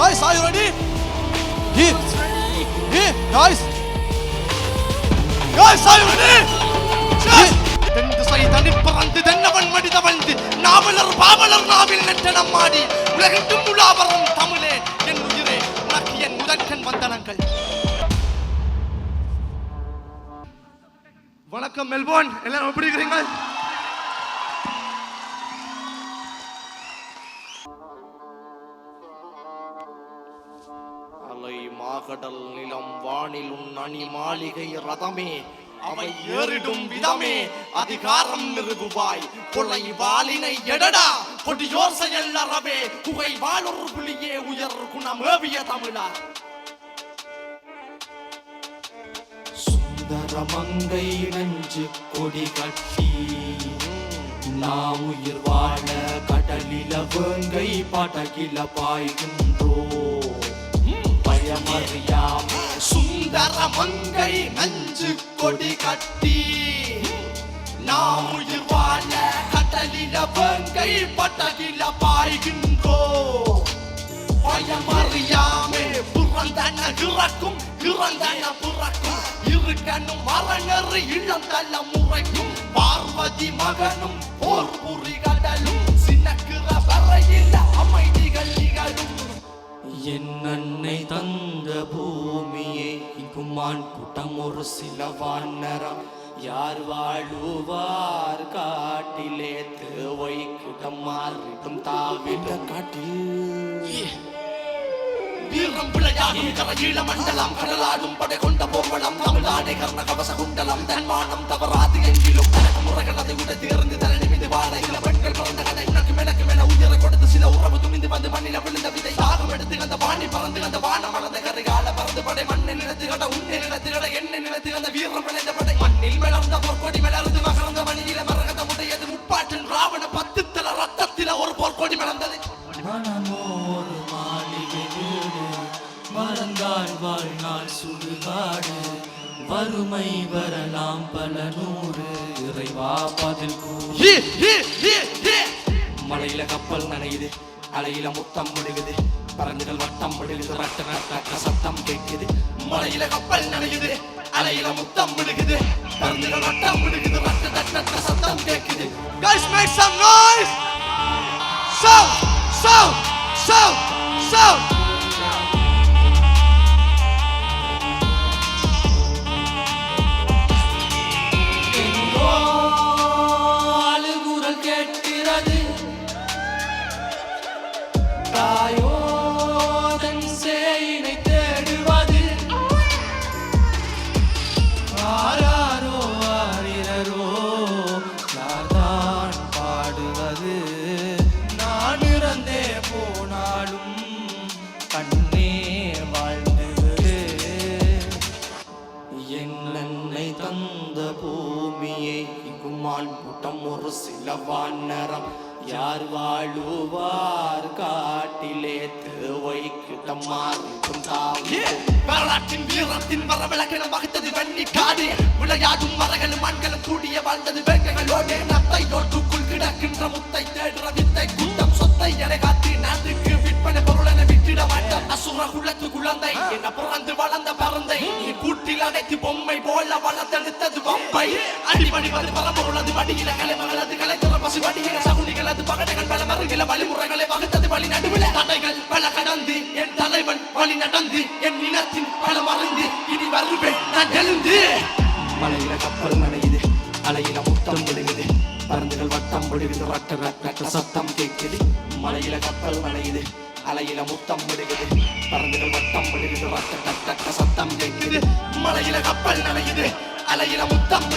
Guys, are you ready? Here. Here, guys. Guys, are you ready? Here. தென்திசை பறந்து தென்னவன் மடி நாவலர் பாவலர் நாவில் நெட்டனம் மாடி உலகெங்கும் உலாவரும் தமிழே என் உயிரே உனக்கு என் முதற்கண் வந்தனங்கள் வணக்கம் மெல்போர்ன் எல்லாரும் எப்படி இருக்கிறீங்க மாகடல் நிலம் வானில் உன் அணி மாளிகை ரதமே அவை ஏறிடும் விதமே. அதிகாரம் நிறுவுவாய் கொலை வாளினை எடடா. கொடியோர் செயல் அறவே புகை வாழொரு புலியே உயர் குணம் ஏவிய தமிழா. சுந்தரமங்கை நஞ்சு கொடி கட்டி நாம் உயிர் வாழ கடலில வேங்கை படகில பாய்கின்றோ பயமறியாம சுந்தர மங்கை நஞ்சு கொடி கட்டி நாம் உயிர் வாழ கடலில பங்கை பட்டகில பாய்கின்றோ. பயம் அறியாமே புறந்தன இறக்கும் இறந்தன புறக்கும். இருக்கணும் மரங்கறி இளந்தல்ல முறைக்கும். பார்வதி மகனும் போர் புரி என் அன்னை தந்த பூமியே இங்குமான் கூட்டம் ஒரு சில வானரம். யார் வாழுவார் காட்டிலே தேவை கூட்டம் மாறிடும் தாவிட காட்டில் வீரம் விளையாடும் கரையில மண்டலம் கடலாடும் படை கொண்ட போர்வளம் தமிழ்நாடு கர்ண கவச குண்டலம் தன்மானம் தவறாது எங்கிலும். முறைகளதை விட தேர்ந்து தரணி மீது வாழ இள பெண்கள் பிறந்த எடுத்து அந்த வாணி பறந்து அந்த வானம் மலர்ந்த கரைகால பறந்து படை மண்ணை நிலத்து கட உன்னை நிலத்து கட எண்ணெய் நிலத்து அந்த வீரம் விளைந்த படை. மண்ணில் மலர்ந்த பொற்கொடி மலர்ந்து மகர்ந்த மணியில மரகத உடையது முப்பாட்டின் ராவண பத்து தல ரத்தத்தில ஒரு பொற்கொடி மலர்ந்தது மனமோரு மாளிகை வீடு மறந்தால் வாழ்நாள் சுடுகாடு. வறுமை வரலாம் பல நூறு இறைவா பதில். மலையில கப்பல் நனையுது அலையில முத்தம் முழுகுது. பறந்துகள் வட்டம் விழுகுது ரட்ட ரட்ட சத்தம் கேட்குது மலையில கப்பல் நனையுது அலையில முத்தம் விழுகுது பருந்துகள் வட்டம் விழுகுது ரத்த தட்ட சத்தம் கேட்குது Guys, make some noise. Shout, shout, shout, shout. எங்கோ கேட்கிறது தாயோ தந்த பூமியை இங்குமான் கூட்டம் ஒரு சில வானரம் யார் வாழுவார் காட்டிலே தேவை கிட்டம் மாறிக்கும் வரலாற்றின் வீரத்தின் வரவிளக்கென வகுத்தது வெண்ணி காடு. விளையாடும் மரகளும் மண்களும் கூடிய வாழ்ந்தது வேங்கைகளோடு நத்தை நோட்டுக்குள் கிடக்கின்ற முத்தை தேடுற வித்தை. கூட்டம் சொத்தை என காத்து நாட்டுக்கு விற்பனை பொருளென விட்டிட மாட்டான் அசுர குலத்து குழந்தை என்ன பிறந்து வளர்ந்த பறந்தை நீ கூட்டில் அடைத்து பொம்மை போல வளர்த்தெடுத்தது வம்பை அடிபடிவது பரம்பொருளது வடியில கலைமகளது கலைத்துற பசு வடியில சகுனிகளது பகடைகள் பல மருகில வழிமுறைகளை வகுத்தது வழி நடுவில் தடைகள் பல கடந்து என் தலைவன் வழி நடந்து என் நிலத்தின் பல மருந்து இனி வருவேன். நான் எழுந்து. மலையில கப்பல் நனையுது அலையில முத்தம் விழுகுது. பருந்துகள் வட்டம் விழுகுது ரட்ட ரட்ட சத்தம் கேட்குது. மலையில கப்பல் நனையுது அலையில முத்தம் விழுகுது. பருந்துகள் வட்டம் விழுகுது ரட்ட ரட்ட சத்தம் கேட்குது. மலையில கப்பல் நனையுது அலையில முத்தம்